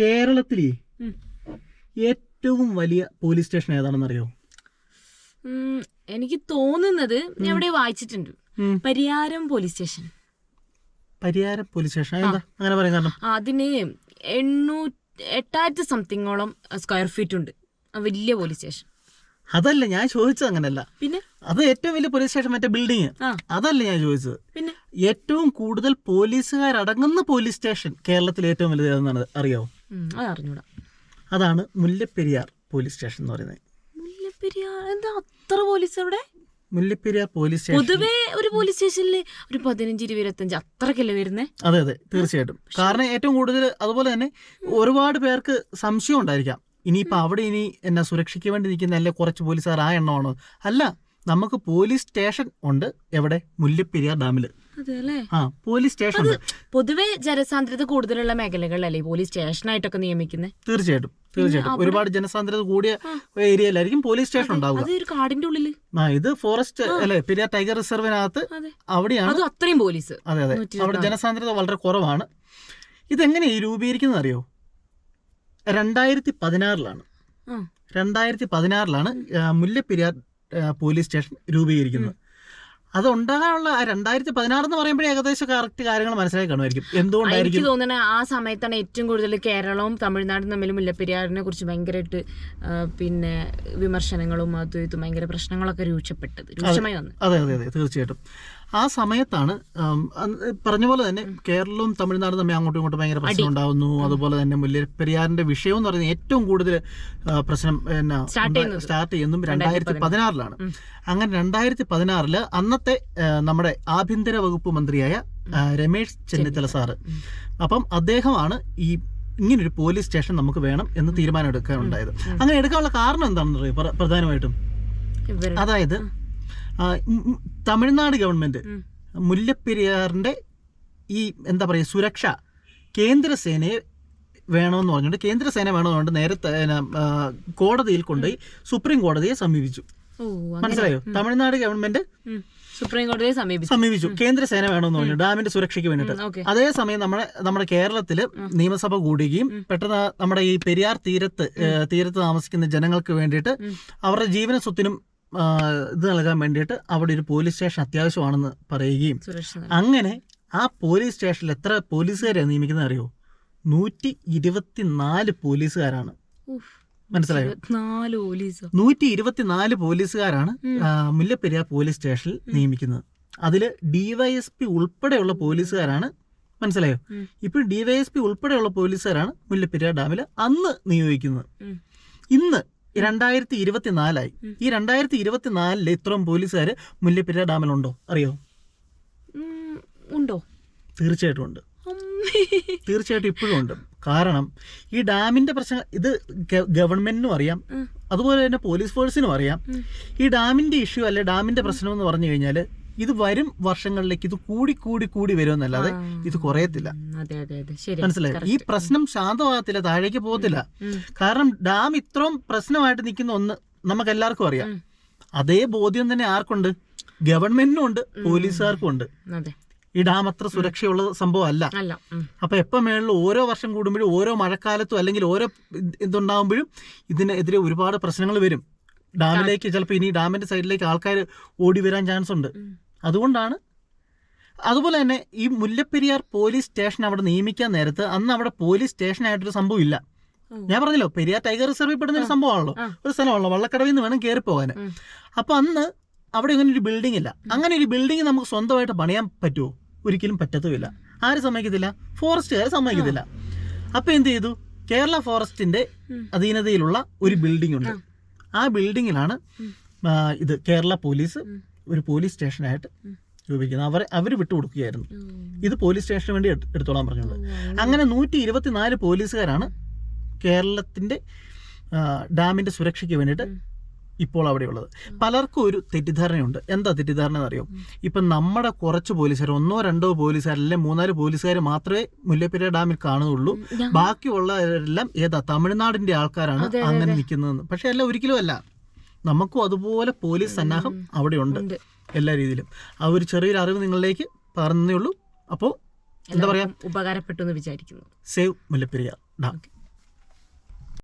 കേരളത്തിലെ ഏറ്റവും വലിയ പോലീസ് സ്റ്റേഷൻ ഏതാണെന്ന് അറിയോ എനിക്ക് തോന്നുന്നത് ഞാൻ ഇവിടെ വായിച്ചിട്ടുണ്ട്. Pariyaram police station. Pariyaram police station. അങ്ങനെ പറയാൻ കാരണം. അതിന് എണ്ണൂറ്റി എട്ടായിരത്തി സംതിങ്ങോളം സ്ക്വയർ ഫീറ്റ് ഉണ്ട്. വലിയ പോലീസ് സ്റ്റേഷൻ. അതല്ല ഞാൻ ചോദിച്ചത് അങ്ങനല്ല പിന്നെ? അത് ഏറ്റവും വലിയ പോലീസ് സ്റ്റേഷൻ മറ്റേ ബിൽഡിങ് അതല്ല ഞാൻ ചോദിച്ചത്. പിന്നെ? ഏറ്റവും കൂടുതൽ പോലീസുകാരടങ്ങുന്ന പോലീസ് സ്റ്റേഷൻ കേരളത്തിൽ ഏറ്റവും വലുത് അറിയാവോ? ഉം, അത് അറിഞ്ഞൂടാ അതാണ് മുല്ലപ്പെരിയാർ പോലീസ് സ്റ്റേഷൻ എന്ന് പറയുന്നത്. മുല്ലപ്പെരിയാർ എന്താ അത്ര പോലീസ് അവിടെ? മുല്ലപ്പെരിയാർ പോലീസ് സ്റ്റേഷൻ പൊതുവേ ഒരു പോലീസ് സ്റ്റേഷനിൽ ഒരു പതിനഞ്ച് ഇരുപത്തഞ്ച് അത്രക്കല്ലേ വരുന്നേ? അതെ അതെ തീർച്ചയായിട്ടും. കാരണം ഏറ്റവും കൂടുതൽ അതുപോലെ തന്നെ ഒരുപാട് പേർക്ക് സംശയം ഉണ്ടായിരിക്കാം. ഇനിയിപ്പോൾ അവിടെ ഇനി എന്നാ സുരക്ഷയ്ക്ക് വേണ്ടി നിൽക്കുന്ന അല്ലെ കുറച്ച് പോലീസുകാർ ആ എണ്ണമാണോ? അല്ല നമുക്ക് പോലീസ് സ്റ്റേഷൻ ഉണ്ട് എവിടെ? മുല്ലപ്പെരിയാർ ഡാമിൽ ആ പോലീസ് സ്റ്റേഷൻ പൊതുവെ ജനസാന്ദ്രത കൂടുതലുള്ള മേഖലകളിലല്ലേ പോലീസ് സ്റ്റേഷനായിട്ടൊക്കെ നിയമിക്കുന്നത് തീർച്ചയായിട്ടും തീർച്ചയായിട്ടും. ഒരുപാട് ജനസാന്ദ്രത കൂടിയ ഏരിയയിലായിരിക്കും പോലീസ് സ്റ്റേഷൻ ഉണ്ടാവുക കാടിന്റെ ഉള്ളിൽ ആ ഇത് ഫോറസ്റ്റ് അല്ലെ പെരിയാർ ടൈഗർ റിസർവിനകത്ത് അവിടെയാണ് അതും അത്രയും പോലീസ്. അതെ അതെ. അവിടെ ജനസാന്ദ്രത വളരെ കുറവാണ്. ഇതെങ്ങനെയാണ് രൂപീകരിക്കുന്നത് അറിയോ? രണ്ടായിരത്തി പതിനാറിലാണ് രണ്ടായിരത്തി പതിനാറിലാണ് മുല്ലപ്പെരിയാർ പോലീസ് സ്റ്റേഷൻ രൂപീകരിക്കുന്നത്. അത് ഉണ്ടാകാനുള്ള രണ്ടായിരത്തി പതിനാറ് എന്ന് പറയുമ്പോഴേ ഏകദേശം കറക്റ്റ് കാര്യങ്ങൾ മനസ്സിലായി കാണുമായിരിക്കും. എനിക്ക് തോന്നുന്നത് ആ സമയത്താണ് ഏറ്റവും കൂടുതൽ കേരളവും തമിഴ്നാടും തമ്മിൽ മുല്ലപ്പെരിയാറിനെ കുറിച്ച് ഭയങ്കരമായിട്ട് പിന്നെ വിമർശനങ്ങളും അതും ഇതും ഭയങ്കര പ്രശ്നങ്ങളൊക്കെ രൂക്ഷപ്പെട്ടത് രൂക്ഷമായി വന്നു അതെ അതെ അതെ. തീർച്ചയായിട്ടും. ആ സമയത്താണ് പറഞ്ഞ പോലെ തന്നെ കേരളവും തമിഴ്നാടും തമ്മിൽ അങ്ങോട്ടും ഇങ്ങോട്ടും ഭയങ്കര പ്രശ്നം ഉണ്ടാവുന്നു അതുപോലെ തന്നെ മുല്ലപ്പെരിയാറിന്റെ വിഷയം എന്ന് പറയുന്നത് ഏറ്റവും കൂടുതൽ പ്രശ്നം എന്നാ സ്റ്റാർട്ട് ചെയ്യുന്നതും. രണ്ടായിരത്തി പതിനാറിലാണ് അങ്ങനെ രണ്ടായിരത്തി പതിനാറിൽ അന്നത്തെ നമ്മുടെ ആഭ്യന്തര വകുപ്പ് മന്ത്രിയായ രമേശ് ചെന്നിത്തല സാറ്. അപ്പം അദ്ദേഹമാണ് ഈ ഇങ്ങനൊരു പോലീസ് സ്റ്റേഷൻ നമുക്ക് വേണം എന്ന് തീരുമാനം എടുക്കാനുണ്ടായത് അങ്ങനെ എടുക്കാനുള്ള കാരണം എന്താണെന്ന് അറിയോ? പ്രധാനമായിട്ടും അതായത് തമിഴ്നാട് ഗവൺമെന്റ് മുല്ലപ്പെരിയാറിന്റെ ഈ എന്താ പറയുക സുരക്ഷ കേന്ദ്രസേനയെ വേണമെന്ന് പറഞ്ഞുകൊണ്ട് കേന്ദ്രസേന വേണമെന്ന് പറഞ്ഞിട്ട് ആ, കോടതിയിൽ കൊണ്ടുപോയി സുപ്രീം കോടതിയെ സമീപിച്ചു. മനസ്സിലായോ? തമിഴ്നാട് ഗവൺമെന്റ്. സുപ്രീം കോടതിയെ സമീപിച്ചു. സമീപിച്ചു. കേന്ദ്രസേന വേണമെന്ന് പറഞ്ഞു. ഡാമിന്റെ സുരക്ഷയ്ക്ക് വേണ്ടിയിട്ട്. അതേസമയം നമ്മുടെ നമ്മുടെ കേരളത്തിൽ നിയമസഭ കൂടുകയും പെട്ടെന്ന് നമ്മുടെ ഈ പെരിയാർ തീരത്ത് തീരത്ത് താമസിക്കുന്ന ജനങ്ങൾക്ക് വേണ്ടിയിട്ട് അവരുടെ ജീവന സ്വത്തിനും ഇത് നൽകാൻ വേണ്ടിയിട്ട് അവിടെ ഒരു പോലീസ് സ്റ്റേഷൻ അത്യാവശ്യമാണെന്ന് പറയുകയും അങ്ങനെ ആ പോലീസ് സ്റ്റേഷനിൽ എത്ര പോലീസുകാരെ നിയമിക്കുന്നത് അറിയോ? നൂറ്റി ഇരുപത്തിനാല് പോലീസുകാരാണ്. മനസ്സിലായോ? നൂറ്റി ഇരുപത്തിനാല് പോലീസുകാരാണ് മുല്ലപ്പെരിയാർ പോലീസ് സ്റ്റേഷനിൽ നിയമിക്കുന്നത്. അതിൽ ഡിവൈഎസ്പി ഉൾപ്പെടെയുള്ള പോലീസുകാരാണ് മനസ്സിലായോ. ഇപ്പോൾ ഡിവൈഎസ്പി ഉൾപ്പെടെയുള്ള പോലീസുകാരാണ് മുല്ലപ്പെരിയാർ ഡാമിൽ അന്ന് നിയോഗിക്കുന്നത്. ഇന്ന് രണ്ടായിരത്തി ഇരുപത്തിനാലായി ഈ രണ്ടായിരത്തി ഇരുപത്തിനാലിൽ ഇത്രയും പോലീസുകാർ മുല്ലപ്പെരിയാർ ഡാമിലുണ്ടോ? അറിയോ? ഉണ്ടോ? തീർച്ചയായിട്ടും ഉണ്ട്. തീർച്ചയായിട്ടും ഇപ്പോഴും ഉണ്ട്. കാരണം ഈ ഡാമിന്റെ പ്രശ്നം ഇത് ഗവൺമെന്റിനും അറിയാം. അതുപോലെ തന്നെ പോലീസ് ഫോഴ്സിനും അറിയാം. ഈ ഡാമിന്റെ ഇഷ്യൂ അല്ലെ ഡാമിന്റെ പ്രശ്നം എന്ന് പറഞ്ഞു കഴിഞ്ഞാൽ ഇത് വരും വർഷങ്ങളിലേക്ക് ഇത് കൂടി കൂടി കൂടി വരുമെന്നല്ലാതെ ഇത് കുറയത്തില്ല. മനസ്സിലായി? ഈ പ്രശ്നം ശാന്തമാകത്തില്ല താഴേക്ക് പോകത്തില്ല. കാരണം ഡാം ഇത്രയും പ്രശ്നമായിട്ട് നിൽക്കുന്ന ഒന്ന് നമുക്ക് എല്ലാവർക്കും അറിയാം അതേ ബോധ്യം തന്നെ ആർക്കുണ്ട്? ഗവൺമെന്റിനും ഉണ്ട് പോലീസുകാർക്കും ഉണ്ട്. ഈ ഡാം അത്ര സുരക്ഷയുള്ള സംഭവം അല്ല. അപ്പൊ എപ്പോൾ മേളിൽ ഓരോ വർഷം കൂടുമ്പോഴും ഓരോ മഴക്കാലത്തും അല്ലെങ്കിൽ ഓരോ ഇത് ഇതുണ്ടാകുമ്പോഴും ഇതിനെതിരെ ഒരുപാട് പ്രശ്നങ്ങൾ വരും. ഡാമിലേക്ക് ചിലപ്പോൾ ഇനി ഡാമിന്റെ സൈഡിലേക്ക് ആൾക്കാർ ഓടി വരാൻ ചാൻസ് ഉണ്ട്. അതുകൊണ്ടാണ്. അതുപോലെ തന്നെ ഈ മുല്ലപ്പെരിയാർ പോലീസ് സ്റ്റേഷൻ അവിടെ നിയമിക്കാൻ നേരത്ത് അന്ന് അവിടെ പോലീസ് സ്റ്റേഷനായിട്ടൊരു സംഭവം ഇല്ല. ഞാൻ പറഞ്ഞല്ലോ പെരിയാർ ടൈഗർ റിസർവിൽ പെടുന്ന ഒരു സംഭവമാണല്ലോ. ഒരു സ്ഥലമാണല്ലോ വള്ളക്കടവിൽ നിന്ന് വേണം കയറി പോകാൻ അപ്പൊ അന്ന് അവിടെ ഇങ്ങനെ ഒരു ബിൽഡിംഗ് ഇല്ല. അങ്ങനെ ഒരു ബിൽഡിംഗ് നമുക്ക് സ്വന്തമായിട്ട് പണിയാൻ പറ്റുമോ? ഒരിക്കലും പറ്റത്തുമില്ല. ആര് സമ്മതിക്കത്തില്ല? ഫോറസ്റ്റുകാർ സമ്മതിക്കത്തില്ല. അപ്പൊ എന്ത് ചെയ്തു? കേരള ഫോറസ്റ്റിന്റെ. അധീനതയിലുള്ള ഒരു ബിൽഡിംഗ് ഉണ്ട്. ആ. ബിൽഡിങ്ങിലാണ് ഇത് കേരള പോലീസ്. ഒരു പോലീസ് സ്റ്റേഷനായിട്ട്. രൂപീകരിക്കുന്നത് അവർ അവർ വിട്ടുകൊടുക്കുകയായിരുന്നു. കൊടുക്കുകയായിരുന്നു ഇത് പോലീസ് സ്റ്റേഷന് വേണ്ടി എടു- എടുത്തോളാൻ പറഞ്ഞത്. അങ്ങനെ. നൂറ്റി ഇരുപത്തിനാല് പോലീസുകാരാണ് കേരളത്തിന്റെ ഡാമിന്റെ സുരക്ഷയ്ക്ക് വേണ്ടിയിട്ട് ഇപ്പോൾ അവിടെയുള്ളത്. പലർക്കും ഒരു തെറ്റിദ്ധാരണയുണ്ട്. എന്താ തെറ്റിദ്ധാരണ എന്നറിയോ ഇപ്പം നമ്മുടെ കുറച്ച് പോലീസുകാർ ഒന്നോ രണ്ടോ പോലീസുകാർ അല്ലെങ്കിൽ മൂന്നാൽ പോലീസുകാർ മാത്രമേ മുല്ലപ്പെരിയാർ ഡാമിൽ കാണുന്നുള്ളൂ. ബാക്കിയുള്ളവരെല്ലാം ഏതാ തമിഴ്നാടിന്റെ ആൾക്കാരാണ് അങ്ങനെ. നിൽക്കുന്നതെന്ന്. പക്ഷെ എല്ലാം ഒരിക്കലും അല്ല. നമുക്കും അതുപോലെ പോലീസ് സന്നാഹം അവിടെ ഉണ്ട്. എല്ലാ രീതിയിലും. ആ ഒരു ചെറിയൊരു അറിവ് നിങ്ങളിലേക്ക് പറഞ്ഞേ ഉള്ളൂ. അപ്പോൾ എന്താ പറയാ? ഉപകാരപ്പെട്ടു എന്ന് വിചാരിക്കുന്നു. സേവ് മുല്ലപ്പെരിയാർ. ഡാം.